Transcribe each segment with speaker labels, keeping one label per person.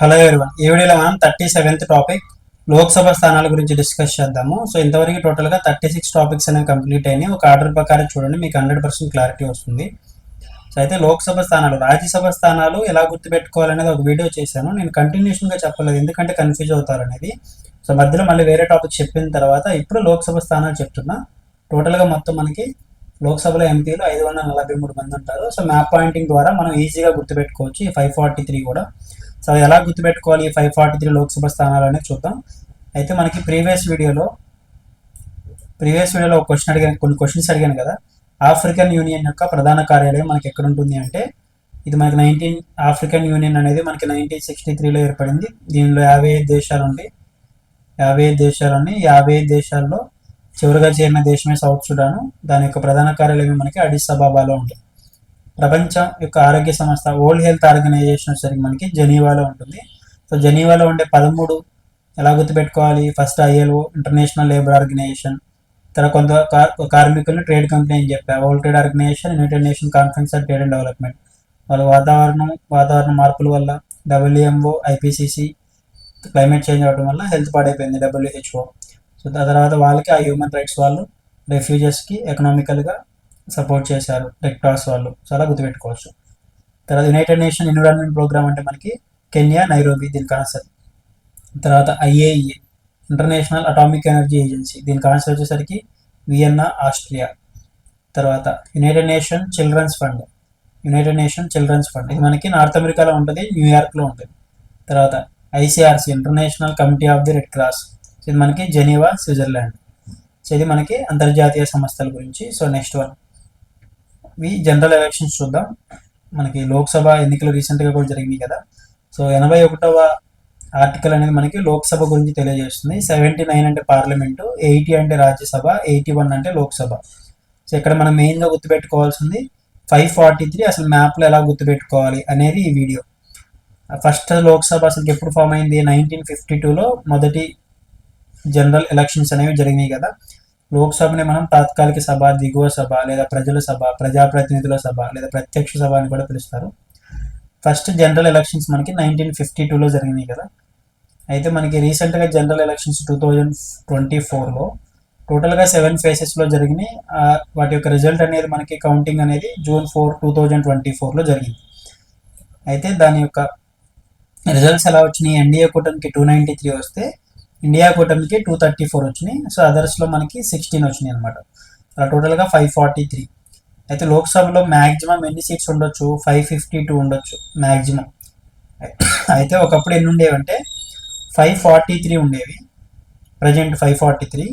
Speaker 1: Hello everyone ఈ వీడియోలో మనం థర్టీ సెవెంత్ టాపిక్ లోక్సభ స్థానాల గురించి డిస్కస్ చేద్దాము. సో ఇంతవరకు టోటల్గా థర్టీ సిక్స్ టాపిక్స్ అనేవి కంప్లీట్ అయినాయి. ఒక ఆర్డర్ ప్రకారం చూడండి మీకు హండ్రెడ్ పర్సెంట్ క్లారిటీ వస్తుంది. సో అయితే లోక్సభ స్థానాలు రాజ్యసభ స్థానాలు ఎలా గుర్తుపెట్టుకోవాలనేది ఒక వీడియో చేశాను. నేను కంటిన్యూషన్గా చెప్పలేదు ఎందుకంటే కన్ఫ్యూజ్ అవుతారనేది సో మధ్యలో మళ్ళీ వేరే టాపిక్ చెప్పిన తర్వాత ఇప్పుడు లోక్సభ స్థానాలు చెప్తున్నా. టోటల్గా మొత్తం మనకి లోక్సభలో ఎంపీలు ఐదు వందల నలభై మూడు మంది ఉంటారు. సో మ్యాప్ పాయింటింగ్ ద్వారా మనం ఈజీగా గుర్తుపెట్టుకోవచ్చు. ఈ ఫైవ్ ఫార్టీ త్రీ కూడా. సో ఎలా గుర్తుపెట్టుకోవాలి ఈ ఫైవ్ ఫార్టీ త్రీ లోక్సభ స్థానాలు అనేది చూద్దాం. అయితే మనకి ప్రీవియస్ వీడియోలో ప్రీవియస్ వీడియోలో ఒక క్వశ్చన్ అడిగాను కొన్ని క్వశ్చన్స్ అడిగాను కదా. ఆఫ్రికన్ యూనియన్ యొక్క ప్రధాన కార్యాలయం మనకి ఎక్కడ ఉంటుంది అంటే ఇది మనకి నైన్టీన్ ఆఫ్రికన్ యూనియన్ అనేది మనకి నైన్టీన్ సిక్స్టీ త్రీలో ఏర్పడింది. దీనిలో యాభై ఐదు దేశాలు ఉండి యాభై ఐదు దేశాలు ఉన్నాయి యాభై ఐదు దేశాల్లో చివరిగా చేరిన దేశమే సౌత్ సుడాను. దాని యొక్క ప్రధాన కార్యాలయం మనకి అడిస్ అబాబాలో ఉంటుంది. ప్రపంచ యొక్క ఆరోగ్య సంస్థ వరల్డ్ హెల్త్ ఆర్గనైజేషన్ వచ్చేసరికి మనకి జెనీవాలో ఉంటుంది. సో జెనీవాలో ఉండే పదమూడు ఎలా గుర్తుపెట్టుకోవాలి? First ILO International Labour Organisation తర్వాత కొంత కార్మికులను ట్రేడ్ కంపెనీ అని చెప్పా. World Trade Organisation United Nation Conference of Trade and Development వాళ్ళ వాతావరణం వాతావరణ మార్పుల వల్ల డబ్ల్యూఎంఓ ఐపీసీసీ క్లైమేట్ చేంజ్ అవ్వడం వల్ల హెల్త్ పాడైపోయింది డబ్ల్యూహెచ్ఓ సో దాని తర్వాత వాళ్ళకి ఆ హ్యూమన్ రైట్స్ వాళ్ళు రెఫ్యూజెస్కి ఎకనామికల్గా సపోర్ట్ చేశారు రెడ్ క్రాస్ వాళ్ళు. చాలా గుర్తుపెట్టుకోవచ్చు. తర్వాత యునైటెడ్ నేషన్ ఎన్విరాన్మెంట్ ప్రోగ్రామ్ అంటే మనకి కెన్యా నైరోబి దీని కాన్సర్ తర్వాత IAEA International Atomic Energy Agency దీని కాన్సర్ వచ్చేసరికి వియన్నా ఆస్ట్రియా తర్వాత United Nation Children's Fund United Nation Children's Fund ఇది మనకి నార్త్ అమెరికాలో ఉంటుంది న్యూయార్క్లో ఉంటుంది. తర్వాత ICRC International Committee of the Red Cross ఇది మనకి జెనీవా స్విట్జర్లాండ్ సో ఇది మనకి అంతర్జాతీయ సంస్థల గురించి. So next one. ఇవి జనరల్ ఎలక్షన్స్ చూద్దాం. మనకి లోక్సభ ఎన్నికలు రీసెంట్గా కూడా జరిగినాయి కదా. సో ఎనభై ఒకటవ ఆర్టికల్ అనేది మనకి లోక్సభ గురించి తెలియజేస్తుంది. సెవెంటీ నైన్ అంటే పార్లమెంటు ఎయిటీ అంటే రాజ్యసభ ఎయిటీ వన్ అంటే లోక్సభ. సో ఇక్కడ మనం మెయిన్గా గుర్తుపెట్టుకోవాల్సింది ఫైవ్ ఫార్టీ త్రీ అసలు మ్యాప్లో ఎలా గుర్తుపెట్టుకోవాలి అనేది ఈ వీడియో ఫస్ట్ లోక్సభ అసలు ఎప్పుడు ఫామ్ అయింది? నైన్టీన్ ఫిఫ్టీ టూలో మొదటి జనరల్ ఎలక్షన్స్ అనేవి జరిగినాయి కదా. లోక్సభని మనం తాత్కాలిక సభ దిగువ సభ లేదా ప్రజల సభ ప్రజాప్రతినిధుల సభ లేదా ప్రత్యక్ష సభ అని కూడా పిలుస్తారు. ఫస్ట్ జనరల్ ఎలక్షన్స్ మనకి నైన్టీన్ ఫిఫ్టీ టూలో జరిగినాయి కదా. అయితే మనకి రీసెంట్గా general elections two thousand twenty ఫోర్లో టోటల్గా సెవెన్ ఫేసెస్లో జరిగినాయి. వాటి యొక్క రిజల్ట్ అనేది మనకి కౌంటింగ్ అనేది June four two thousand twenty ఫోర్లో జరిగింది. అయితే దాని యొక్క రిజల్ట్స్ ఎలా వచ్చినాయి? ఎన్డీఏ కూటమికి టూ నైంటీ త్రీ వస్తే ఇండియా కూటమికి టూ థర్టీ ఫోర్ వచ్చినాయి సో అదర్స్లో మనకి సిక్స్టీన్ వచ్చినాయి అనమాట అలా టోటల్గా ఫైవ్ ఫార్టీ త్రీ అయితే లోక్సభలో మ్యాక్సిమం ఎన్ని సీట్స్ ఉండొచ్చు? ఫైవ్ ఫిఫ్టీ టూ ఉండొచ్చు మ్యాక్సిమం అయితే ఒకప్పుడు ఎన్ని ఉండేవి అంటే ఫైవ్ ఫార్టీ త్రీ ఉండేవి. ప్రజెంట్ ఫైవ్ ఫార్టీ త్రీ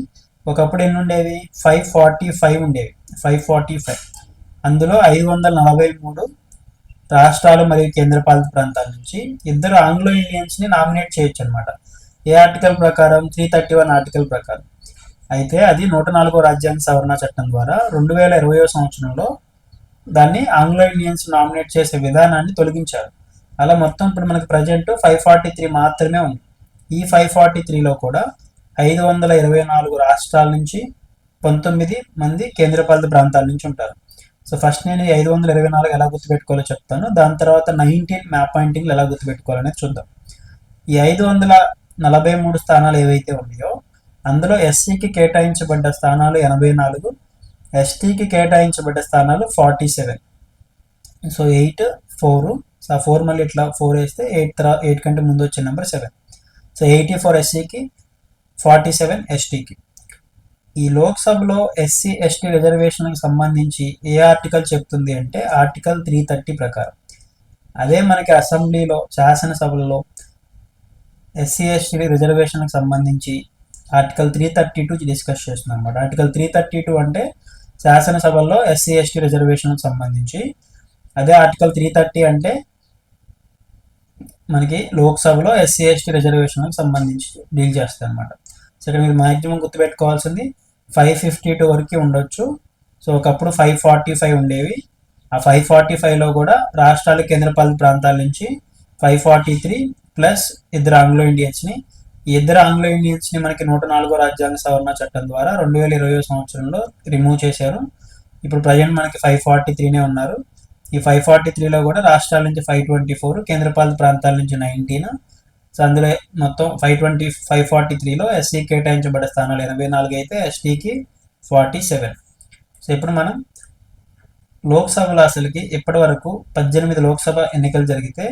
Speaker 1: ఒకప్పుడు ఎన్ని ఉండేవి? ఫైవ్ ఫార్టీ ఫైవ్ ఉండేవి. ఫైవ్ ఫార్టీ ఫైవ్ అందులో ఐదు వందల నలభై మూడు రాష్ట్రాలు మరియు కేంద్రపాలిత ప్రాంతాల నుంచి ఇద్దరు ఆంగ్లో ఇండియన్స్ని నామినేట్ చేయొచ్చు అనమాట ఏ ఆర్టికల్ ప్రకారం? త్రీ థర్టీ వన్ ఆర్టికల్ ప్రకారం. అయితే అది నూట నాలుగో రాజ్యాంగ సవరణ చట్టం ద్వారా రెండు వేల ఇరవయో సంవత్సరంలో దాన్ని ఆంగ్లో ఇండియన్స్ నామినేట్ చేసే విధానాన్ని తొలగించారు. అలా మొత్తం ఇప్పుడు మనకి ప్రజెంట్ ఫైవ్ ఫార్టీ త్రీ మాత్రమే ఉంది. ఈ ఫైవ్ ఫార్టీ త్రీలో కూడా ఐదు వందల ఇరవై నాలుగు రాష్ట్రాల నుంచి పంతొమ్మిది మంది కేంద్రపాలిత ప్రాంతాల నుంచి ఉంటారు. సో ఫస్ట్ నేను ఈ ఐదు వందల ఇరవై నాలుగు ఎలా గుర్తుపెట్టుకోవాలో చెప్తాను. దాని తర్వాత నైన్టీన్ మ్యాప్ పాయింటింగ్లు ఎలా గుర్తుపెట్టుకోవాలనేది చూద్దాం. ఈ ఐదు వందల నలభై మూడు స్థానాలు ఏవైతే ఉన్నాయో అందులో ఎస్సీకి కేటాయించబడ్డ స్థానాలు ఎనభై నాలుగు ఎస్టీకి కేటాయించబడ్డ స్థానాలు forty seven. So eight four so ఆ ఫోర్ మళ్ళీ ఇట్లా ఫోర్ వేస్తే ఎయిట్ తర్వాత ఎయిట్ కంటే ముందు వచ్చే number seven. So eighty four ఎస్సీకి forty seven ఎస్టీకి. ఈ లోక్సభలో ఎస్సీ ఎస్టీ రిజర్వేషన్కి సంబంధించి ఏ ఆర్టికల్ చెప్తుంది అంటే ఆర్టికల్ త్రీ థర్టీ ప్రకారం. అదే మనకి అసెంబ్లీలో శాసనసభలలో ఎస్సీ ఎస్టీ రిజర్వేషన్కి సంబంధించి article three thirty two discuss చేస్తున్నాం అనమాట ఆర్టికల్ త్రీ థర్టీ టూ అంటే శాసనసభల్లో ఎస్సీ ఎస్టీ రిజర్వేషన్కి సంబంధించి. అదే ఆర్టికల్ త్రీ థర్టీ అంటే మనకి లోక్సభలో ఎస్సీ ఎస్టీ రిజర్వేషన్కి సంబంధించి డీల్ చేస్తాయి అనమాట సో ఇక్కడ మీరు మ్యాక్సిమం గుర్తుపెట్టుకోవాల్సింది ఫైవ్ ఫిఫ్టీ టూ వరకు ఉండొచ్చు. సో ఒకప్పుడు ఫైవ్ ఫార్టీ ఫైవ్ ఉండేవి. ఆ ఫైవ్ ఫార్టీ ఫైవ్లో కూడా రాష్ట్రాల కేంద్రపాలిత ప్రాంతాల నుంచి ఫైవ్ ఫార్టీ త్రీ ప్లస్ ఇద్దరు ఆంగ్లో ఇండియన్స్ని. ఈ ఇద్దరు ఆంగ్లో ఇండియన్స్ని మనకి నూట నాలుగో రాజ్యాంగ సవరణ చట్టం ద్వారా రెండు వేల ఇరవై సంవత్సరంలో రిమూవ్ చేశారు. ఇప్పుడు ప్రజెంట్ మనకి ఫైవ్ ఫార్టీ త్రీనే ఉన్నారు. ఈ ఫైవ్ ఫార్టీ త్రీలో కూడా రాష్ట్రాల నుంచి ఫైవ్ ట్వంటీ ఫోర్ కేంద్రపాలిత ప్రాంతాల నుంచి నైన్టీన్. సో అందులో మొత్తం ఫైవ్ ట్వంటీ ఫైవ్ ఫార్టీ త్రీలో ఎస్సీ కేటాయించబడే స్థానాలు ఎనభై నాలుగు అయితే ఎస్టీకి ఫార్టీ సెవెన్. సో ఇప్పుడు మనం లోక్సభలో అసలుకి ఇప్పటి వరకు పద్దెనిమిది లోక్సభ ఎన్నికలు జరిగితే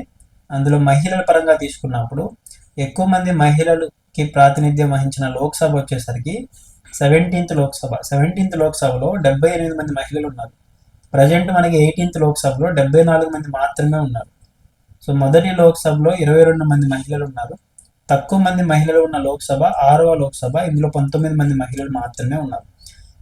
Speaker 1: అందులో మహిళల పరంగా తీసుకున్నప్పుడు ఎక్కువ మంది మహిళలకి ప్రాతినిధ్యం వహించిన లోక్సభ వచ్చేసరికి సెవెంటీన్త్ లోక్సభ. సెవెంటీన్త్ లోక్సభలో డెబ్బై ఎనిమిది మంది మహిళలు ఉన్నారు. ప్రజెంట్ మనకి ఎయిటీన్త్ లోక్సభలో డెబ్బై నాలుగు మంది మాత్రమే ఉన్నారు. సో మొదటి లోక్సభలో ఇరవై రెండు మంది మహిళలు ఉన్నారు. తక్కువ మంది మహిళలు ఉన్న లోక్సభ ఆరవ లోక్సభ ఇందులో పంతొమ్మిది మంది మహిళలు మాత్రమే ఉన్నారు.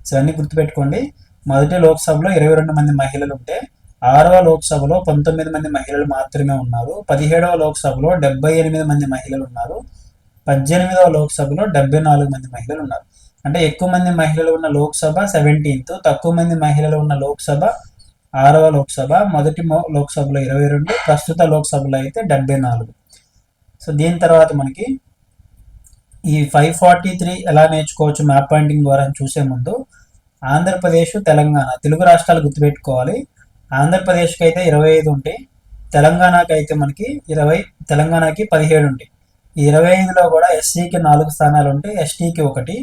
Speaker 1: సో అన్ని గుర్తుపెట్టుకోండి. మొదటి లోక్సభలో ఇరవై రెండు మంది మహిళలు ఉంటే ఆరవ లోక్సభలో పంతొమ్మిది మంది మహిళలు మాత్రమే ఉన్నారు. పదిహేడవ లోక్సభలో డెబ్బై ఎనిమిది మంది మహిళలు ఉన్నారు. పద్దెనిమిదవ లోక్సభలో డెబ్బై నాలుగు మంది మహిళలు ఉన్నారు. అంటే ఎక్కువ మంది మహిళలు ఉన్న లోక్సభ సెవెంటీన్త్ తక్కువ మంది మహిళలు ఉన్న లోక్సభ ఆరవ లోక్సభ మొదటి లోక్సభలో ఇరవై రెండు ప్రస్తుత లోక్సభలో అయితే డెబ్బై నాలుగు. సో దీని తర్వాత మనకి ఈ ఫైవ్ ఫార్టీ త్రీ ఎలా నేర్చుకోవచ్చు మ్యాప్ పాయింటింగ్ ద్వారా చూసే ముందు ఆంధ్రప్రదేశ్ తెలంగాణ తెలుగు రాష్ట్రాలు గుర్తుపెట్టుకోవాలి. ఆంధ్రప్రదేశ్కి అయితే ఇరవై ఐదు ఉంటాయి తెలంగాణకి అయితే మనకి ఇరవై తెలంగాణకి పదిహేడు ఉంటాయి ఈ ఇరవై ఐదులో కూడా ఎస్సీకి నాలుగు స్థానాలు ఉంటాయి ఎస్టీకి ఒకటి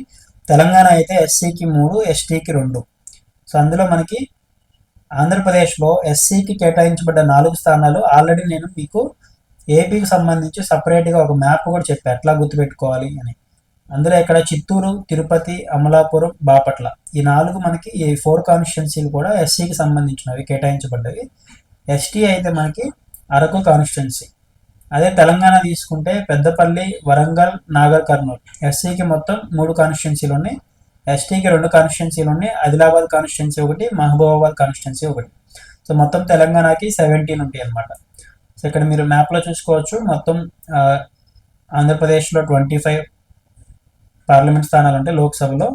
Speaker 1: తెలంగాణ అయితే ఎస్సీకి మూడు ఎస్టీకి రెండు. సో అందులో మనకి ఆంధ్రప్రదేశ్లో ఎస్సీకి కేటాయించబడ్డ నాలుగు స్థానాలు ఆల్రెడీ నేను మీకు ఏపీకి సంబంధించి సపరేట్గా ఒక మ్యాప్ కూడా చెప్పాను ఎట్లా గుర్తుపెట్టుకోవాలి అని. అందులో ఇక్కడ చిత్తూరు తిరుపతి అమలాపురం బాపట్ల. ఈ నాలుగు మనకి ఈ ఫోర్ కాన్స్టిట్యున్సీలు కూడా ఎస్సీకి సంబంధించినవి కేటాయించబడ్డవి. ఎస్టీ అయితే మనకి అరకు కాన్స్టిట్యున్సీ. అదే తెలంగాణ తీసుకుంటే పెద్దపల్లి వరంగల్ నాగర్ కర్నూలు. ఎస్సీకి మొత్తం మూడు కాన్స్టిట్యున్సీలు ఉన్నాయి. ఎస్టీకి రెండు కాన్స్టిట్యున్సీలు ఉన్నాయి. ఆదిలాబాద్ కాన్స్టిట్యున్సీ ఒకటి మహబూబాబాద్ కాన్స్టిట్యున్సీ ఒకటి. సో మొత్తం తెలంగాణకి సెవెంటీన్ ఉంటాయి అన్నమాట. సో ఇక్కడ మీరు మ్యాప్లో చూసుకోవచ్చు. మొత్తం ఆంధ్రప్రదేశ్లో ట్వంటీ ఫైవ్ పార్లమెంట్ స్థానాలు అంటే లోక్సభలో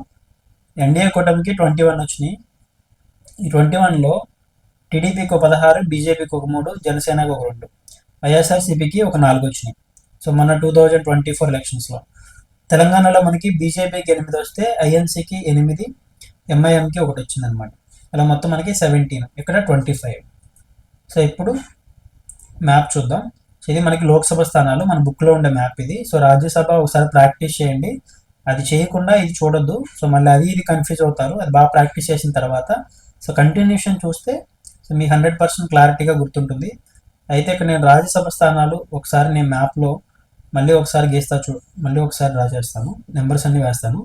Speaker 1: ఎన్డీఏ కూటమికి ట్వంటీ వన్ వచ్చినాయి. ఈ ట్వంటీ వన్లో టీడీపీకి ఒక పదహారు బీజేపీకి ఒక మూడు జనసేనకి ఒక రెండు. వైఎస్ఆర్సీపీకి ఒక నాలుగు వచ్చినాయి. సో మన టూ థౌజండ్ ట్వంటీ ఫోర్ ఎలక్షన్స్లో. తెలంగాణలో మనకి బీజేపీకి ఎనిమిది వస్తే ఐఎన్సీకి ఎనిమిది ఎంఐఎంకి ఒకటి వచ్చింది అనమాట అలా మొత్తం మనకి సెవెంటీన్ ఇక్కడ ట్వంటీ ఫైవ్. సో ఇప్పుడు మ్యాప్ చూద్దాం. ఇది మనకి లోక్సభ స్థానాలు మన బుక్లో ఉండే మ్యాప్ ఇది. సో రాజ్యసభ ఒకసారి ప్రాక్టీస్ చేయండి. అది చేయకుండా ఇది చూడొద్దు. సో మళ్ళీ అది ఇది కన్ఫ్యూజ్ అవుతారు. అది బాగా ప్రాక్టీస్ చేసిన తర్వాత. సో కంటిన్యూషన్ చూస్తే సో మీ హండ్రెడ్ పర్సెంట్ క్లారిటీగా గుర్తుంటుంది. అయితే ఇక్కడ నేను రాజ్యసభ స్థానాలు ఒకసారి నేను మ్యాప్లో మళ్ళీ ఒకసారి గీస్తా చూ మళ్ళీ ఒకసారి డ్రా చేస్తాను నెంబర్స్ అన్ని వేస్తాను.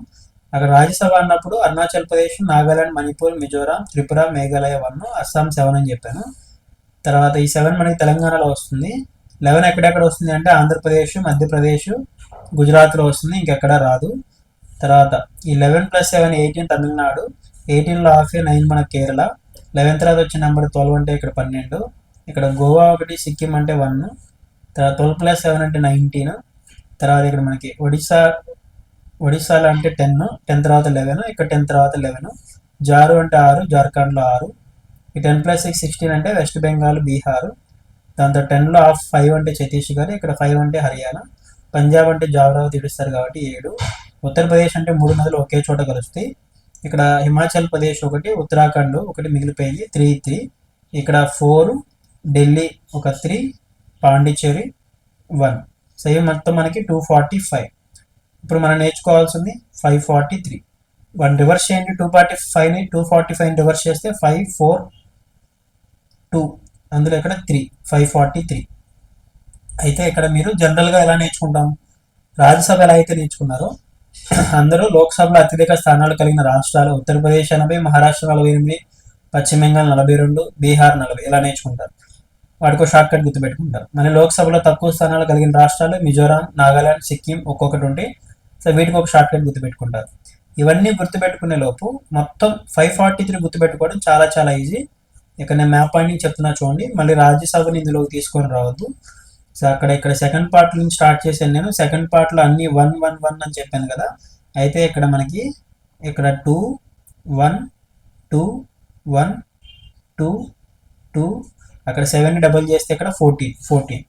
Speaker 1: అక్కడ రాజ్యసభ అన్నప్పుడు అరుణాచల్ ప్రదేశ్ నాగాలాండ్ మణిపూర్ మిజోరాం త్రిపుర మేఘాలయ వన్ అస్సాం సెవెన్ అని చెప్పాను. తర్వాత ఈ సెవెన్ మనకి తెలంగాణలో వస్తుంది. లెవెన్ ఎక్కడెక్కడ వస్తుంది అంటే ఆంధ్రప్రదేశ్ మధ్యప్రదేశ్ గుజరాత్లో వస్తుంది. ఇంకెక్కడ రాదు. తర్వాత ఈ eleven plus seven eighteen Tamil Nadu ఎయిటీన్లో హాఫ్ నైన్ మన కేరళ లెవెన్ తర్వాత వచ్చే నెంబర్ ట్వెల్వ్ అంటే ఇక్కడ పన్నెండు ఇక్కడ గోవా ఒకటి సిక్కిం అంటే వన్ తర్వాత ట్వెల్వ్ ప్లస్ సెవెన్ అంటే నైన్టీన్ తర్వాత ఇక్కడ మనకి ఒడిశా ఒడిశాలో అంటే టెన్ టెన్ తర్వాత లెవెన్ ఇక్కడ టెన్ తర్వాత లెవెన్ జారు అంటే ఆరు జార్ఖండ్లో ఆరు ఈ టెన్ ప్లస్ సిక్స్ సిక్స్టీన్ అంటే వెస్ట్ బెంగాల్ బీహార్ దాంతో టెన్లో ఆఫ్ ఫైవ్ అంటే ఛత్తీస్గఢ్ ఇక్కడ ఫైవ్ అంటే హర్యానా పంజాబ్ అంటే జావరావతి ఇడుస్తారు కాబట్టి ఏడు ఉత్తరప్రదేశ్ అంటే మూడు నదులు ఒకే చోట కలుస్తాయి. ఇక్కడ హిమాచల్ ప్రదేశ్ ఒకటి ఉత్తరాఖండ్ ఒకటి మిగిలిపోయింది. Three three. ఇక్కడ ఫోర్ ఢిల్లీ ఒక త్రీ పాండిచ్చేరి వన్. సో ఇవి మొత్తం మనకి టూ ఫార్టీ ఫైవ్. ఇప్పుడు మనం నేర్చుకోవాల్సింది five forty three. One reverse చేయండి టూ ఫార్టీ ఫైవ్ని టూ ఫార్టీ ఫైవ్ రివర్స్ చేస్తే ఫైవ్ ఫోర్ టూ. అందులో ఇక్కడ త్రీ ఫైవ్ ఫార్టీ త్రీ. అయితే ఇక్కడ మీరు జనరల్గా ఎలా నేర్చుకుంటాం? రాజ్యసభ ఎలా అయితే నేర్చుకున్నారో అందరూ లోక్సభలో అత్యధిక స్థానాలు కలిగిన రాష్ట్రాలు ఉత్తరప్రదేశ్ ఎనభై మహారాష్ట్ర నలభై ఎనిమిది పశ్చిమ బెంగాల్ నలభై రెండు బీహార్ నలభై. ఇలా నేర్చుకుంటారు. వాటికి షార్ట్ కట్ గుర్తుపెట్టుకుంటారు. మన లోక్సభలో తక్కువ స్థానాలు కలిగిన రాష్ట్రాలు మిజోరాం నాగాలాండ్ సిక్కిం ఒక్కొక్కటి ఉంటే సో వీటికి ఒక షార్ట్ కట్ గుర్తుపెట్టుకుంటారు. ఇవన్నీ గుర్తుపెట్టుకునే లోపు మొత్తం ఫైవ్ ఫార్టీ త్రీ గుర్తుపెట్టుకోవడం చాలా చాలా ఈజీ. ఇక్కడ నేను మ్యాప్ పాయింటింగ్ చెప్తున్నా చూడండి. మళ్ళీ రాజ్యసభని ఇందులోకి తీసుకొని రావద్దు. సో అక్కడ ఇక్కడ సెకండ్ పార్ట్ నుంచి స్టార్ట్ చేశాను నేను. సెకండ్ పార్ట్లో అన్ని వన్ వన్ వన్ అని చెప్పాను కదా. అయితే ఇక్కడ మనకి ఇక్కడ two one two one two two అక్కడ సెవెన్ డబల్ చేస్తే ఇక్కడ fourteen fourteen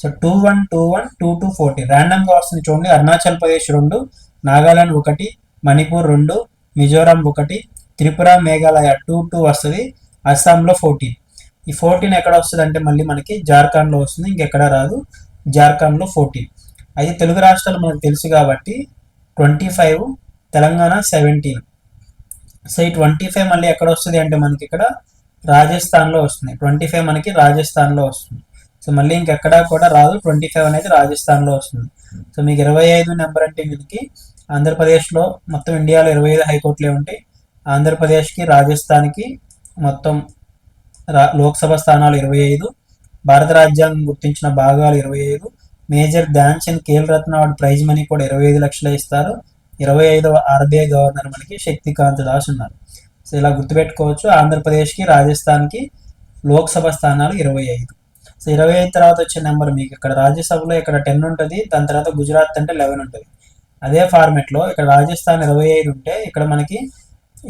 Speaker 1: so two one two one two two fourteen ర్యాండమ్గా వస్తుంది చూడండి. అరుణాచల్ ప్రదేశ్ రెండు నాగాలాండ్ ఒకటి మణిపూర్ రెండు మిజోరాం ఒకటి త్రిపుర మేఘాలయ టూ టూ వస్తుంది. అస్సాంలో ఫోర్టీన్ ఈ ఫోర్టీన్ ఎక్కడ వస్తుంది అంటే మళ్ళీ మనకి జార్ఖండ్లో వస్తుంది ఇంకెక్కడ రాదు. జార్ఖండ్లో ఫోర్టీన్ అయితే తెలుగు రాష్ట్రాలు మనకు తెలుసు కాబట్టి twenty five Telangana seventeen so ఈ ట్వంటీ ఫైవ్ మళ్ళీ ఎక్కడ వస్తుంది అంటే మనకి ఇక్కడ రాజస్థాన్లో వస్తుంది. ట్వంటీ ఫైవ్ మనకి రాజస్థాన్లో వస్తుంది. సో మళ్ళీ ఇంకెక్కడా కూడా రాదు ట్వంటీ ఫైవ్ అనేది రాజస్థాన్లో వస్తుంది. సో మీకు ఇరవై ఐదు నెంబర్ అంటే మీకు ఆంధ్రప్రదేశ్లో మొత్తం ఇండియాలో ఇరవై ఐదు హైకోర్టులే ఉంటాయి. ఆంధ్రప్రదేశ్కి రాజస్థాన్కి మొత్తం లోక్సభ స్థానాలు ఇరవై ఐదు భారత రాజ్యాంగం గుర్తించిన భాగాలు ఇరవై ఐదు. Major Dhyan Chand Khel Ratna award prize money కూడా ఇరవై ఐదు లక్షలు ఇస్తారు. ఇరవై ఐదవ ఆర్బీఐ గవర్నర్ మనకి శక్తికాంత్ దాస్ ఉన్నారు. సో ఇలా గుర్తుపెట్టుకోవచ్చు ఆంధ్రప్రదేశ్కి రాజస్థాన్కి లోక్సభ స్థానాలు ఇరవై ఐదు. సో ఇరవై ఐదు తర్వాత వచ్చే నెంబర్ మీకు ఇక్కడ రాజ్యసభలో ఇక్కడ టెన్ ఉంటుంది దాని తర్వాత గుజరాత్ అంటే లెవెన్ ఉంటుంది. అదే ఫార్మెట్లో ఇక్కడ రాజస్థాన్ ఇరవై ఐదు ఉంటే ఇక్కడ మనకి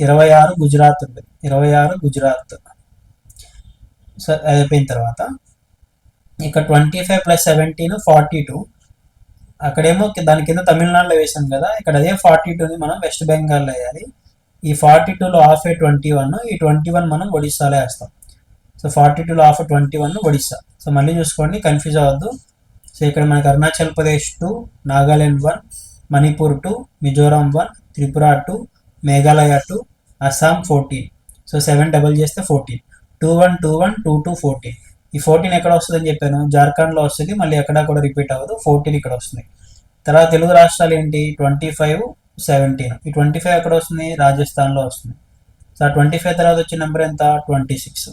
Speaker 1: ఇరవై ఆరు గుజరాత్ ఉంటుంది. ఇరవై ఆరు గుజరాత్. సో అది అయిపోయిన తర్వాత ఇక్కడ twenty five plus seventeen forty two. అక్కడేమో దాని కింద తమిళనాడులో వేసాం కదా ఇక్కడ అదే ఫార్టీ టూని మనం వెస్ట్ బెంగాల్లో వేయాలి. ఈ ఫార్టీ టూలో ఆఫ్ ఏ ట్వంటీ వన్ ఈ ట్వంటీ వన్ మనం ఒడిస్సాలో వేస్తాం. సో ఫార్టీ టూలో half twenty one Odisha. So మళ్ళీ చూసుకోండి కన్ఫ్యూజ్ అవ్వద్దు. సో ఇక్కడ మనకి Arunachal Pradesh two Nagaland one Manipur two Mizoram one Tripura two Meghalaya two Assam fourteen. So seven double చేస్తే fourteen. Two one two one two two fourteen. ఈ fourteen ఎక్కడ వస్తుందని చెప్పాను. జార్ఖండ్లో వస్తుంది. మళ్ళీ ఎక్కడ కూడా రిపీట్ అవ్వదు. ఫోర్టీన్ ఇక్కడ వస్తుంది. తర్వాత తెలుగు రాష్ట్రాలు ఏంటి? Twenty five seventeen. ఈ ట్వంటీ ఫైవ్ ఎక్కడ వస్తుంది? రాజస్థాన్లో వస్తుంది. సో ఆ ట్వంటీ ఫైవ్ తర్వాత వచ్చే నెంబర్ ఎంత? Twenty six.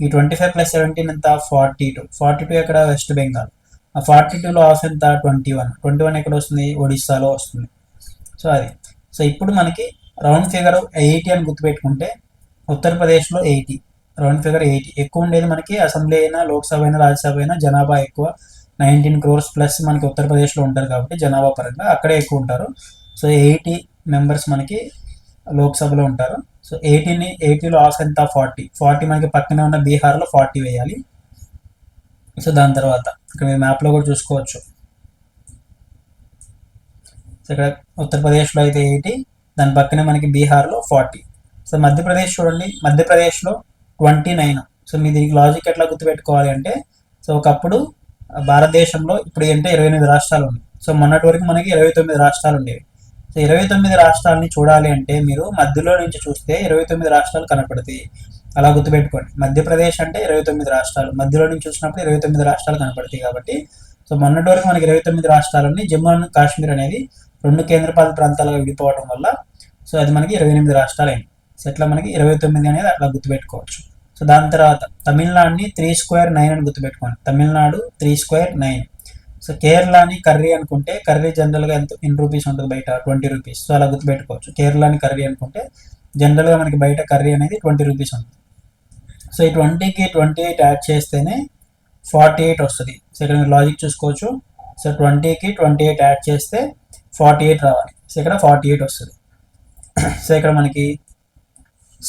Speaker 1: ఈ ట్వంటీ ఫైవ్ ప్లస్ సెవెంటీన్ ఎంత? Forty two. ఫార్టీ టూ ఎక్కడ? వెస్ట్ బెంగాల్. ఆ ఫార్టీ టూలో ఆఫ్ ఎంత? Twenty one. ట్వంటీ వన్ ఎక్కడ వస్తుంది? ఒడిస్సాలో వస్తుంది. సో అది. సో ఇప్పుడు మనకి రౌండ్ ఫిగర్ ఎయిటీ అని గుర్తుపెట్టుకుంటే ఉత్తరప్రదేశ్లో ఎయిటీ. Round figure eighty. ఎక్కువ ఉండేది మనకి అసెంబ్లీ అయినా లోక్సభ అయినా రాజ్యసభ అయినా జనాభా ఎక్కువ. నైన్టీన్ క్రోర్స్ ప్లస్ మనకి ఉత్తరప్రదేశ్లో ఉంటారు కాబట్టి జనాభా పరంగా అక్కడే ఎక్కువ ఉంటారు. సో ఎయిటీ మెంబర్స్ మనకి లోక్సభలో ఉంటారు. సో ఎయిటీని ఎయిటీలో ఆఫ్ ఎంత? ఫార్టీ. ఫార్టీ మనకి పక్కనే ఉన్న బీహార్లో ఫార్టీ వేయాలి. సో దాని తర్వాత ఇక్కడ మీరు మ్యాప్లో కూడా చూసుకోవచ్చు. సో ఇక్కడ ఉత్తరప్రదేశ్లో అయితే ఎయిటీ దాని పక్కనే మనకి బీహార్లో ఫార్టీ. సో మధ్యప్రదేశ్ చూడండి. మధ్యప్రదేశ్లో ట్వంటీ నైన్ సో మీ దీనికి లాజిక్ ఎట్లా గుర్తుపెట్టుకోవాలి అంటే సో ఒకప్పుడు భారతదేశంలో ఇప్పుడు అంటే ఇరవై ఎనిమిది రాష్ట్రాలు ఉన్నాయి. సో మొన్నటి వరకు మనకి ఇరవై తొమ్మిది రాష్ట్రాలు ఉండేవి. సో ఇరవై తొమ్మిది రాష్ట్రాలని చూడాలి అంటే మీరు మధ్యలో నుంచి చూస్తే ఇరవై తొమ్మిది రాష్ట్రాలు కనపడతాయి. అలా గుర్తుపెట్టుకోండి. మధ్యప్రదేశ్ అంటే ఇరవై తొమ్మిది రాష్ట్రాలు. మధ్యలో నుంచి చూసినప్పుడు ఇరవై తొమ్మిది రాష్ట్రాలు కనపడతాయి కాబట్టి సో మొన్నటి వరకు మనకి ఇరవై తొమ్మిది రాష్ట్రాలని జమ్మూ అండ్ కాశ్మీర్ అనేది రెండు కేంద్రపాలిత ప్రాంతాలుగా విడిపోవడం వల్ల సో అది మనకి ఇరవై ఎనిమిది రాష్ట్రాలు అయింది సో ఇట్లా మనకి ఇరవై తొమ్మిది అనేది అట్లా గుర్తుపెట్టుకోవచ్చు. సో దాని తర్వాత తమిళనాడుని త్రీ స్క్వేర్ నైన్ అని గుర్తుపెట్టుకోండి. Tamil Nadu three square nine so కేరళని curry అనుకుంటే కర్రీ జనరల్గా ఎంత ఎన్ని రూపీస్ ఉంటుంది బయట? ట్వంటీ రూపీస్ సో అలా గుర్తుపెట్టుకోవచ్చు. కేరళని కర్రీ అనుకుంటే జనరల్గా మనకి బయట కర్రీ అనేది ట్వంటీ రూపీస్ ఉంటుంది. సో ఈ ట్వంటీకి ట్వంటీ ఎయిట్ యాడ్ చేస్తేనే ఫార్టీ ఎయిట్ వస్తుంది. సో ఇక్కడ మీరు లాజిక్ చూసుకోవచ్చు. సో ట్వంటీకి ట్వంటీ ఎయిట్ యాడ్ చేస్తే ఫార్టీ ఎయిట్ రావాలి. సో ఇక్కడ ఫార్టీ ఎయిట్ వస్తుంది. సో ఇక్కడ మనకి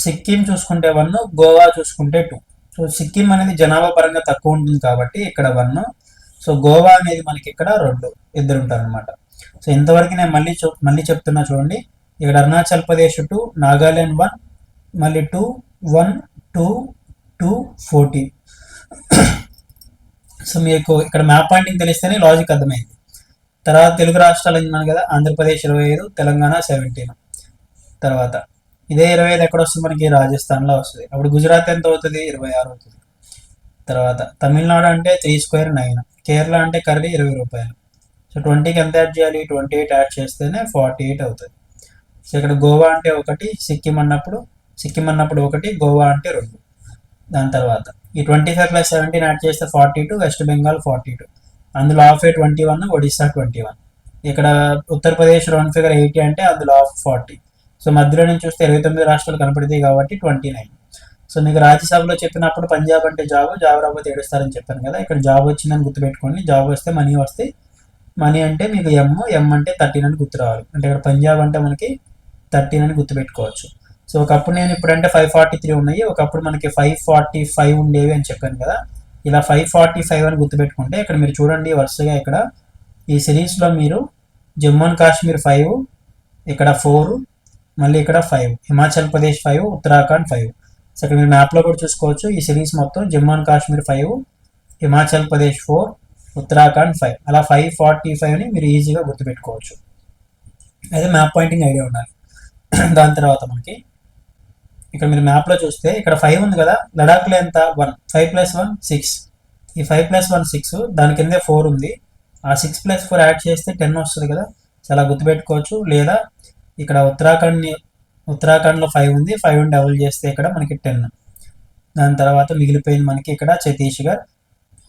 Speaker 1: సిక్కిం చూసుకుంటే వన్ గోవా చూసుకుంటే టూ సో సిక్కిం అనేది జనాభా పరంగా తక్కువ ఉంటుంది కాబట్టి ఇక్కడ వన్ సో గోవా అనేది మనకి ఇక్కడ రెండు. ఇద్దరు ఉంటారు అనమాట సో ఇంతవరకు నేను మళ్ళీ చూ మళ్ళీ చెప్తున్నా చూడండి. ఇక్కడ అరుణాచల్ ప్రదేశ్ టూ నాగాలాండ్ వన్ మళ్ళీ two one two two fourteen so మీకు ఇక్కడ మ్యాప్ పాయింటింగ్ తెలిస్తేనే లాజిక్ అర్థమైంది. తర్వాత తెలుగు రాష్ట్రాలు ఉన్నాను కదా ఆంధ్రప్రదేశ్ ఇరవై ఐదు తెలంగాణ సెవెంటీన్ తర్వాత ఇదే ఇరవై ఐదు ఎక్కడ వస్తుంది మనకి రాజస్థాన్లో వస్తుంది. అప్పుడు గుజరాత్ ఎంత అవుతుంది? ఇరవై ఆరు అవుతుంది. తర్వాత తమిళనాడు అంటే త్రీ స్క్వేర్ నైన్. కేరళ అంటే కర్రీ ఇరవై రూపాయలు. సో ట్వంటీకి ఎంత యాడ్ చేయాలి? ట్వంటీ ఎయిట్ యాడ్ చేస్తేనే ఫార్టీ ఎయిట్ అవుతుంది. సో ఇక్కడ గోవా అంటే ఒకటి సిక్కిం అన్నప్పుడు సిక్కిం అన్నప్పుడు ఒకటి గోవా అంటే రెండు. దాని తర్వాత ఈ twenty five plus seventeen add చేస్తే forty two West Bengal forty two. అందులో half a twenty one Odisha twenty one. ఇక్కడ ఉత్తరప్రదేశ్ రౌండ్ ఫిగర్ ఎయిటీ అంటే అందులో ఆఫ్ ఫార్టీ. సో మధ్యలో నుంచి చూస్తే ఇరవై తొమ్మిది రాష్ట్రాలు కనపడతాయి కాబట్టి ట్వంటీ నైన్. సో మీకు రాజ్యసభలో చెప్పినప్పుడు పంజాబ్ అంటే జాబ్ జాబ్ రాకపోతే ఏడుస్తారని చెప్పాను కదా. ఇక్కడ జాబ్ వచ్చిందని గుర్తుపెట్టుకోండి. జాబ్ వస్తే మనీ వస్తే మనీ అంటే మీకు ఎమ్ ఎమ్ అంటే థర్టీన్ అని గుర్తు రావాలి. అంటే ఇక్కడ పంజాబ్ అంటే మనకి థర్టీన్ అని గుర్తుపెట్టుకోవచ్చు. సో ఒకప్పుడు నేను ఇప్పుడంటే ఫైవ్ ఫార్టీ త్రీ ఉన్నాయి. ఒకప్పుడు మనకి ఫైవ్ ఫార్టీ ఫైవ్ ఉండేవి అని చెప్పాను కదా. ఇలా ఫైవ్ ఫార్టీ ఫైవ్ అని గుర్తుపెట్టుకుంటే ఇక్కడ మీరు చూడండి వరుసగా ఇక్కడ ఈ సిరీస్లో మీరు జమ్మూ అండ్ కాశ్మీర్ ఫైవ్ ఇక్కడ ఫోర్ మళ్ళీ ఇక్కడ five Himachal Pradesh five Uttarakhand five so ఇక్కడ మీరు మ్యాప్లో కూడా చూసుకోవచ్చు. ఈ సిరీస్ మొత్తం Jammu and Kashmir five Himachal Pradesh four Uttarakhand five అలా ఫైవ్ ఫార్టీ ఫైవ్ని మీరు ఈజీగా గుర్తుపెట్టుకోవచ్చు. అయితే మ్యాప్ పాయింటింగ్ ఐడియా ఉండాలి. దాని తర్వాత మనకి ఇక్కడ మీరు మ్యాప్లో చూస్తే ఇక్కడ ఫైవ్ ఉంది కదా లడాఖ్లో ఎంత? One five plus one six ఈ ఫైవ్ ప్లస్ వన్ సిక్స్ దాని కిందే ఫోర్ ఉంది. ఆ సిక్స్ ప్లస్ ఫోర్ యాడ్ చేస్తే టెన్ వస్తుంది కదా. చాలా గుర్తుపెట్టుకోవచ్చు. లేదా ఇక్కడ ఉత్తరాఖండ్ని ఉత్తరాఖండ్లో ఫైవ్ ఉంది. ఫైవ్ డబుల్ చేస్తే ఇక్కడ మనకి టెన్ దాని తర్వాత మిగిలిపోయింది మనకి ఇక్కడ ఛత్తీస్గఢ్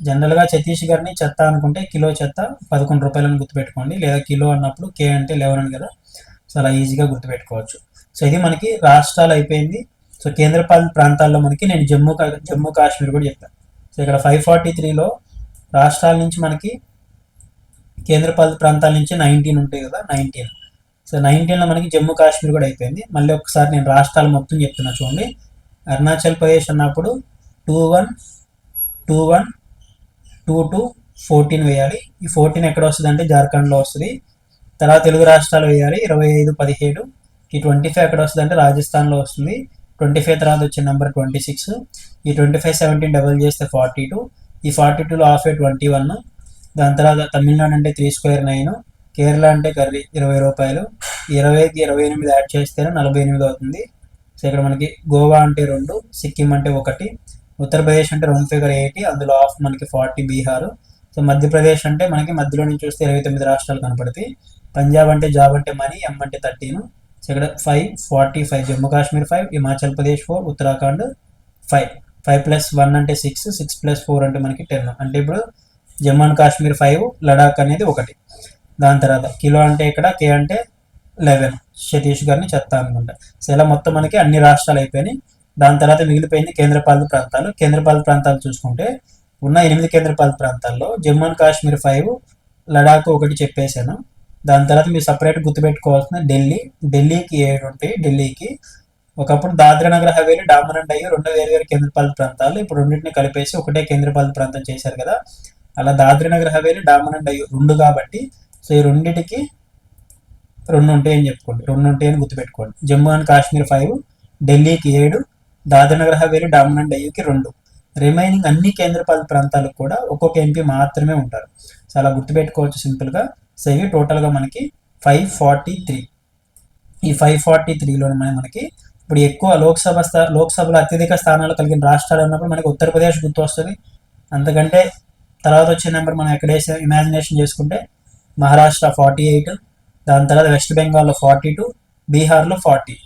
Speaker 1: జనరల్గా ఛత్తీస్గఢ్ని చెత్త అనుకుంటే కిలో చెత్త పదకొండు రూపాయలని గుర్తుపెట్టుకోండి. లేదా కిలో అన్నప్పుడు కే అంటే లెవెన్ అని కదా. చాలా ఈజీగా గుర్తుపెట్టుకోవచ్చు. సో ఇది మనకి రాష్ట్రాలు అయిపోయింది. సో కేంద్రపాలిత ప్రాంతాల్లో మనకి నేను జమ్మూ జమ్మూ కాశ్మీర్ కూడా చెప్పాను సో ఇక్కడ ఫైవ్ ఫార్టీ త్రీలో రాష్ట్రాల నుంచి మనకి కేంద్రపాలిత ప్రాంతాల నుంచి నైన్టీన్ ఉంటాయి కదా నైన్టీన్ సో నైన్టీన్లో మనకి జమ్మూ కాశ్మీర్ కూడా అయిపోయింది. మళ్ళీ ఒకసారి నేను రాష్ట్రాలు మొత్తం చెప్తున్నా చూడండి. అరుణాచల్ ప్రదేశ్ అన్నప్పుడు two one two one two two fourteen వేయాలి. ఈ ఫోర్టీన్ ఎక్కడ వస్తుంది అంటే జార్ఖండ్లో వస్తుంది. తర్వాత తెలుగు రాష్ట్రాలు వేయాలి. ఇరవై ఐదు పదిహేడు. ఈ ట్వంటీ ఫైవ్ ఎక్కడ వస్తుంది అంటే రాజస్థాన్లో వస్తుంది. ట్వంటీ ఫైవ్ తర్వాత వచ్చే నెంబర్ ట్వంటీ సిక్స్ ఈ ట్వంటీ ఫైవ్ సెవెంటీన్ డబల్ చేస్తే ఫార్టీ టూ ఈ ఫార్టీ టూలో హాఫ్ ఏ ట్వంటీ వన్ దాని తర్వాత తమిళనాడు అంటే త్రీ స్క్వేర్ నైన్ కేరళ అంటే కర్రీ ఇరవై రూపాయలు. ఇరవైకి ఇరవై ఎనిమిది యాడ్ చేస్తేనే నలభై ఎనిమిది అవుతుంది. సో ఇక్కడ మనకి గోవా అంటే రెండు సిక్కిం అంటే ఒకటి ఉత్తరప్రదేశ్ అంటే రెండు ఫిగర్ ఎయిటీ అందులో ఆఫ్ మనకి ఫార్టీ బీహార్. సో మధ్యప్రదేశ్ అంటే మనకి మధ్యలో నుంచి చూస్తే ఇరవై తొమ్మిది రాష్ట్రాలు కనపడతాయి. పంజాబ్ అంటే జాబ్ అంటే మనీ ఎం అంటే థర్టీన్. సో ఇక్కడ five forty five Jammu Kashmir five Himachal Pradesh four Uttarakhand five five plus one అంటే సిక్స్ సిక్స్ ప్లస్ ఫోర్ అంటే మనకి టెన్ అంటే ఇప్పుడు జమ్మూ అండ్ కాశ్మీర్ ఫైవ్ లడాక్ అనేది ఒకటి. దాని తర్వాత కిలో అంటే ఇక్కడ కే అంటే లెవెన్ సతీష్ గారిని చెత్త అనుకుంటా. సో ఇలా మొత్తం మనకి అన్ని రాష్ట్రాలు అయిపోయినాయి. దాని తర్వాత మిగిలిపోయింది కేంద్రపాలిత ప్రాంతాలు. కేంద్రపాలిత ప్రాంతాలు చూసుకుంటే ఉన్న ఎనిమిది కేంద్రపాలిత ప్రాంతాల్లో జమ్మూ అండ్ కాశ్మీర్ ఫైవ్ లడాక్ ఒకటి చెప్పేశాను. దాని తర్వాత మీరు సపరేట్ గుర్తుపెట్టుకోవాల్సిన ఢిల్లీ. ఢిల్లీకి ఏడు ఉంటాయి. ఢిల్లీకి ఒకప్పుడు దాద్రా నగర్ హవేలీ డామన్ అండ్ అయ్యి రెండు వేరు వేరు కేంద్రపాలిత ప్రాంతాలు. ఇప్పుడు రెండింటిని కలిపేసి ఒకటే కేంద్రపాలిత ప్రాంతం చేశారు కదా. అలా దాద్రా నగర్ హవేలీ డామన్ అండ్ అయ్యి రెండు కాబట్టి సో ఈ రెండింటికి రెండు ఉంటాయని చెప్పుకోండి. రెండు ఉంటాయని గుర్తుపెట్టుకోండి. జమ్మూ అండ్ కాశ్మీర్ ఫైవ్ ఢిల్లీకి ఏడు దాద్రా నగర్ హవేలీ డామన్ రెండు. రిమైనింగ్ అన్ని కేంద్రపాలిత ప్రాంతాలకు కూడా ఒక్కొక్క ఎంపీ మాత్రమే ఉంటారు. సో అలా గుర్తుపెట్టుకోవచ్చు సింపుల్గా సో ఇవి టోటల్గా మనకి ఫైవ్ ఫార్టీ త్రీ ఈ ఫైవ్ ఫార్టీ త్రీలోనే మనకి ఇప్పుడు ఎక్కువ లోక్సభ స్థా లోక్సభలో అత్యధిక స్థానాలు కలిగిన రాష్ట్రాలు ఉన్నప్పుడు మనకి ఉత్తరప్రదేశ్ గుర్తు వస్తుంది అంతకంటే తర్వాత వచ్చే నెంబర్ మనం ఎక్కడేసే ఇమాజినేషన్ చేసుకుంటే మహారాష్ట్ర ఫార్టీ ఎయిట్ దాని తర్వాత వెస్ట్ బెంగాల్లో ఫార్టీ టూ బీహార్లో ఫార్టీ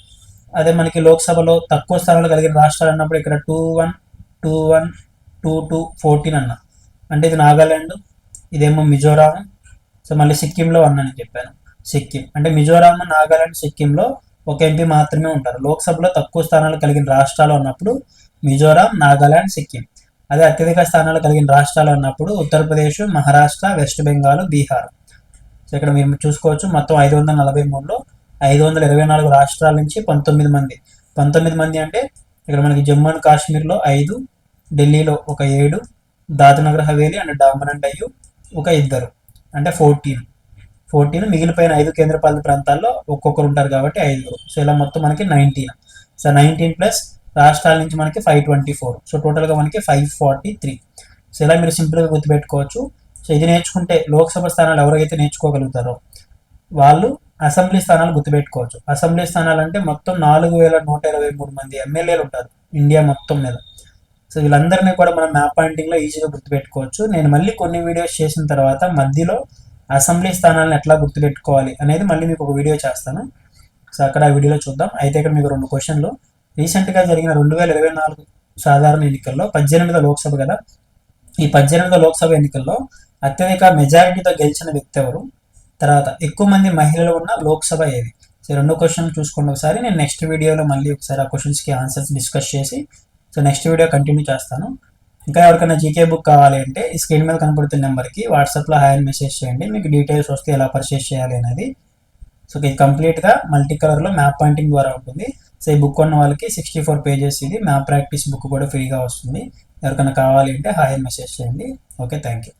Speaker 1: అదే మనకి లోక్సభలో తక్కువ స్థానాలు కలిగిన రాష్ట్రాలు అన్నప్పుడు ఇక్కడ two one two one two two fourteen అన్న. అంటే ఇది నాగాలాండ్ ఇదేమో మిజోరాం సో మళ్ళీ సిక్కింలో వన్ అని చెప్పాను. సిక్కిం. అంటే మిజోరాం నాగాలాండ్ సిక్కింలో ఒక ఎంపీ మాత్రమే ఉంటారు. లోక్సభలో తక్కువ స్థానాలు కలిగిన రాష్ట్రాలు ఉన్నప్పుడు మిజోరాం నాగాలాండ్ సిక్కిం. అదే అత్యధిక స్థానాలు కలిగిన రాష్ట్రాలు అన్నప్పుడు ఉత్తరప్రదేశ్ మహారాష్ట్ర వెస్ట్ బెంగాల్ బీహార్ సో ఇక్కడ మీరు చూసుకోవచ్చు మొత్తం ఐదు వందల నలభై మూడులో ఐదు వందల ఇరవై నాలుగు రాష్ట్రాల నుంచి పంతొమ్మిది మంది. పంతొమ్మిది మంది అంటే ఇక్కడ మనకి జమ్మూ అండ్ కాశ్మీర్లో ఐదు ఢిల్లీలో ఒక ఏడు దాద్నగర్ హవేలీ అండ్ డామన్ అండ్ అయ్యు ఒక ఇద్దరు అంటే ఫోర్టీన్. ఫోర్టీన్ మిగిలిపోయిన ఐదు కేంద్రపాలిత ప్రాంతాల్లో ఒక్కొక్కరు ఉంటారు కాబట్టి ఐదుగురు. సో ఇలా మొత్తం మనకి నైన్టీన్. సో నైన్టీన్ ప్లస్ రాష్ట్రాల నుంచి మనకి ఫైవ్ ట్వంటీ ఫోర్. సో టోటల్గా మనకి ఫైవ్ ఫార్టీ త్రీ. సో ఇలా మీరు సింపుల్గా గుర్తుపెట్టుకోవచ్చు. సో ఇది నేర్చుకుంటే లోక్సభ స్థానాలు ఎవరైతే నేర్చుకోగలుగుతారో వాళ్ళు అసెంబ్లీ స్థానాలు గుర్తుపెట్టుకోవచ్చు. అసెంబ్లీ స్థానాలు అంటే మొత్తం నాలుగు వేల నూట ఇరవై మూడు మంది ఎమ్మెల్యేలు ఉంటారు ఇండియా మొత్తం మీద. సో వీళ్ళందరినీ కూడా మనం మ్యాప్ పాయింటింగ్లో ఈజీగా గుర్తుపెట్టుకోవచ్చు. నేను మళ్ళీ కొన్ని వీడియోస్ చేసిన తర్వాత మధ్యలో అసెంబ్లీ స్థానాలను ఎట్లా గుర్తుపెట్టుకోవాలి అనేది మళ్ళీ మీకు ఒక వీడియో చేస్తాను. సో అక్కడ ఆ వీడియోలో చూద్దాం. అయితే ఇక్కడ మీకు రెండు క్వశ్చన్లు. రీసెంట్గా జరిగిన రెండు వేల ఇరవై నాలుగు సాధారణ ఎన్నికల్లో పద్దెనిమిదో లోక్సభ కదా? ఈ పద్దెనిమిదో లోక్సభ ఎన్నికల్లో అత్యధిక మెజారిటీతో గెలిచిన వ్యక్తి ఎవరు? తర్వాత ఎక్కువ మంది మహిళలు ఉన్న లోక్సభ ఏది? సో రెండు క్వశ్చన్ చూసుకోండి ఒకసారి. నేను నెక్స్ట్ వీడియోలో మళ్ళీ ఒకసారి ఆ క్వశ్చన్స్కి ఆన్సర్స్ డిస్కస్ చేసి సో నెక్స్ట్ వీడియో కంటిన్యూ చేస్తాను. ఇంకా ఎవరికైనా జీకే బుక్ కావాలి అంటే ఈ స్క్రీన్ మీద కనపడుతున్న నెంబర్కి వాట్సాప్లో హాయ్ మెసేజ్ చేయండి. మీకు డీటెయిల్స్ వస్తే ఎలా పర్చేస్ చేయాలి అనేది. సో ఇది కంప్లీట్గా మల్టీ కలర్లో మ్యాప్ పాయింటింగ్ ద్వారా ఉంటుంది. సో ఈ బుక్ ఉన్న వాళ్ళకి సిక్స్టీ ఫోర్ పేజెస్ ఇది. మ్యాప్ ప్రాక్టీస్ బుక్ కూడా ఫ్రీగా వస్తుంది. ఎవరికైనా కావాలి అంటే హాయ్ మెసేజ్ చేయండి. Okay thank you